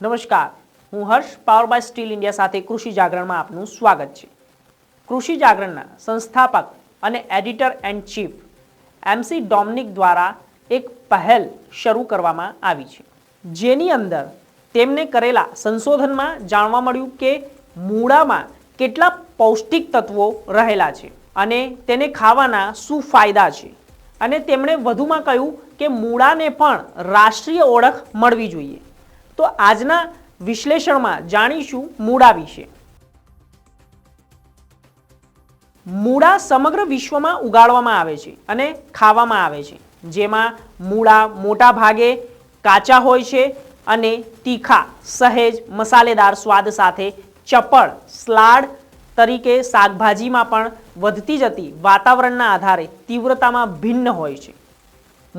નમસ્કાર. હું Harsh Pawar by Steel India સાથે કૃષિ જાગરણમાં આપનું સ્વાગત છે. કૃષિ જાગરણના સંસ્થાપક અને editor and chief MC Dominic દ્વારા એક પહેલ શરૂ કરવામાં આવી છે. જેની અંદર તેમને કરેલા સંશોધનમાં જાણવા મળ્યું કે મૂળામાં કેટલા પૌષ્ટિક તત્વો રહેલા છે અને તેને ખાવાના શું ફાયદા છે. અને તેમણે વધુમાં કહ્યું કે મૂળાને પણ રાષ્ટ્રીય ઓળખ મળવી જોઈએ. તો આજના વિશ્લેષણમાં જાણીશું મૂળા વિશે. મૂળા સમગ્ર વિશ્વમાં ઉગાડવામાં આવે છે અને ખાવામાં આવે છે. જેમાં મૂળા મોટા ભાગે કાચા હોય છે અને તીખા, સહેજ, મસાલેદાર સ્વાદ સાથે ચપળ, સ્લાડ તરીકે શાકભાજીમાં પણ વધતી જતી વાતાવરણના આધારે તીવ્રતામાં ભિન્ન હોય છે.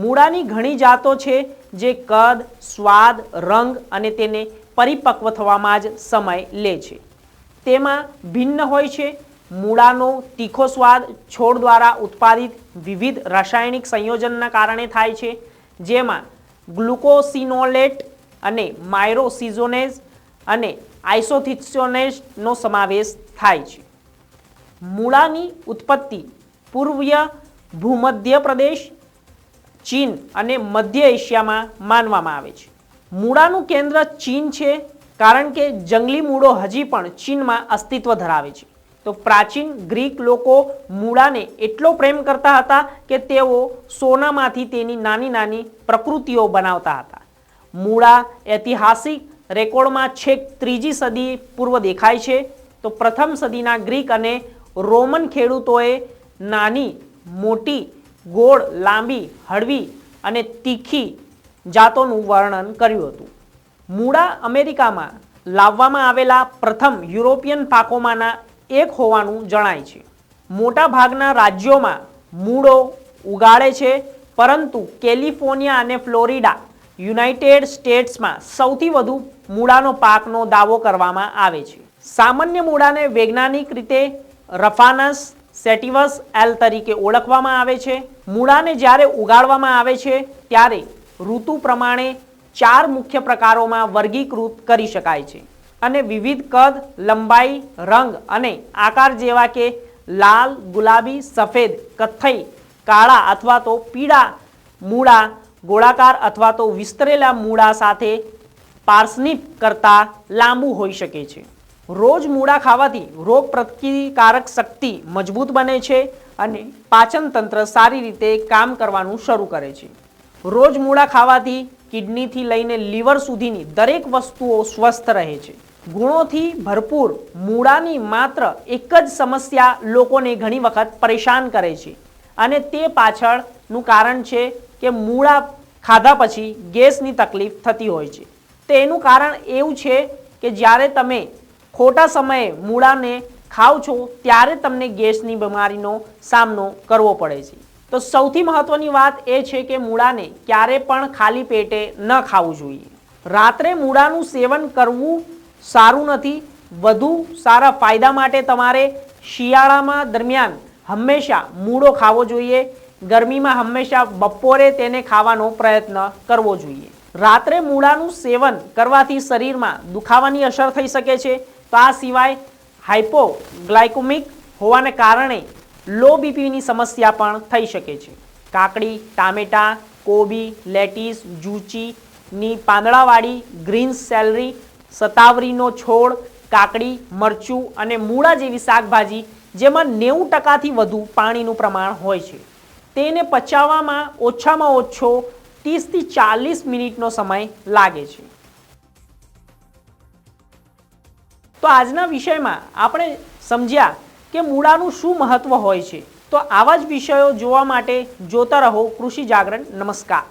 મૂળાની ઘણી જાતો છે જે કદ, સ્વાદ, રંગ અને તેને પરિપક્વ થવામાં જ સમય લે છે. તેમાં ભિન્ન હોય છે. મૂળાનો તીખો સ્વાદ છોડ દ્વારા ઉત્પાદિત વિવિધ રાસાયણિક સંયોજનના કારણે થાય છે, જેમાં ગ્લુકોસિનોલેટ અને માયરોસિઝોનેઝ અને આઇસોથિસોનેઝનો સમાવેશ થાય છે. મૂળાની ઉત્પત્તિ પૂર્વીય ભૂમધ્ય પ્રદેશ ચીન અને મધ્ય એશિયામાં માનવામાં આવે છે. મૂળાનું કેન્દ્ર ચીન છે, કારણ કે જંગલી મૂળો હજી પણ ચીનમાં અસ્તિત્વ ધરાવે છે. તો પ્રાચીન ગ્રીક લોકો મૂળાને એટલો પ્રેમ કરતા હતા કે તેઓ સોનામાંથી તેની નાની નાની પ્રકૃતિઓ બનાવતા હતા. મૂળા ઐતિહાસિક રેકોર્ડમાં છેક ત્રીજી સદી પૂર્વ દેખાય છે. તો પ્રથમ સદીના ગ્રીક અને રોમન ખેડૂતોએ નાની, મોટી ગોળ, લાંબી, હળવી અને તીખી જાતોનું વર્ણન કર્યું હતું. મૂળા અમેરિકામાં લાવવામાં આવેલા પ્રથમ યુરોપિયન પાકોમાંના એક હોવાનું જણાય છે. મોટાભાગના રાજ્યોમાં મૂળો ઉગાડે છે, પરંતુ કેલિફોર્નિયા અને ફ્લોરિડા યુનાઇટેડ સ્ટેટ્સમાં સૌથી વધુ મૂળાનો પાકનો દાવો કરવામાં આવે છે. સામાન્ય મૂળાને વૈજ્ઞાનિક રીતે રફાનસ સેટિવસ એલ તરીકે ઓળખવામાં આવે છે. મૂળાને જ્યારે ઉગાડવામાં આવે છે, ત્યારે ઋતુ પ્રમાણે ચાર મુખ્ય પ્રકારોમાં વર્ગીકૃત કરી શકાય છે. અને વિવિધ કદ, લંબાઈ, રંગ અને આકાર જેવા કે લાલ, ગુલાબી, સફેદ, કથ્થઈ, કાળા અથવા તો પીળા મૂળા, ગોળાકાર અથવા તો વિસ્તરેલા મૂળા સાથે પાર્સનિપ કરતાં લાંબુ હોઈ શકે છે. રોજ મૂળા ખાવાથી રોગ પ્રતિકારક શક્તિ મજબૂત બને છે અને પાચન તંત્ર સારી રીતે કામ કરવાનું શરૂ કરે છે. રોજ મૂળા ખાવાથી કિડનીથી લઈને લીવર સુધીની દરેક વસ્તુઓ સ્વસ્થ રહે છે. ગુણોથી ભરપૂર મૂળાની માત્ર એક જ સમસ્યા લોકોને ઘણી વખત પરેશાન કરે છે. અને તે પાછળનું કારણ છે કે મૂળા ખાધા પછી ગેસની તકલીફ થતી હોય છે. તેનું કારણ એવું છે કે જ્યારે તમે ખોટા સમયે મૂળાને ખાઓ છો, ત્યારે તમને ગેસની બીમારીનો સામનો કરવો પડે છે. તો સૌથી મહત્વની વાત એ છે કે મૂળાને ક્યારે પણ ખાલી પેટે ન ખાવું જોઈએ. રાત્રે મૂળાનું સેવન કરવું સારું નથી, વધુ સારા ફાયદા માટે તમારે શિયાળામાં દરમિયાન હંમેશા મૂળો ખાવો જોઈએ, ગરમીમાં હંમેશા બપોરે તેને ખાવાનો પ્રયત્ન કરવો જોઈએ. રાત્રે મૂળાનું સેવન કરવાથી શરીરમાં દુખાવાની અસર થઈ શકે છે, તો આ સિવાય હાઇપોગ્લાયકોમિક હોવાને કારણે લો બીપીની સમસ્યા પણ થઈ શકે છે. કાકડી, ટામેટાં, કોબી, લેટીસ જૂચીની પાંદડાવાળી ગ્રીન સેલરી, સતાવરીનો છોડ, કાકડી, મરચું અને મૂળા જેવી શાકભાજી જેમાં નેવું ટકાથી વધુ પાણીનું પ્રમાણ હોય છે. તેને પચાવવામાં ઓછામાં ઓછો ત્રીસથી ચાલીસ મિનિટનો સમય લાગે છે. તો આજના વિષયમાં આપણે સમજ્યા કે મૂળાનું શું મહત્વ હોય છે. તો આવા જ વિષયો જોવા માટે જોતા રહો કૃષિ જાગરણ નમસ્કાર.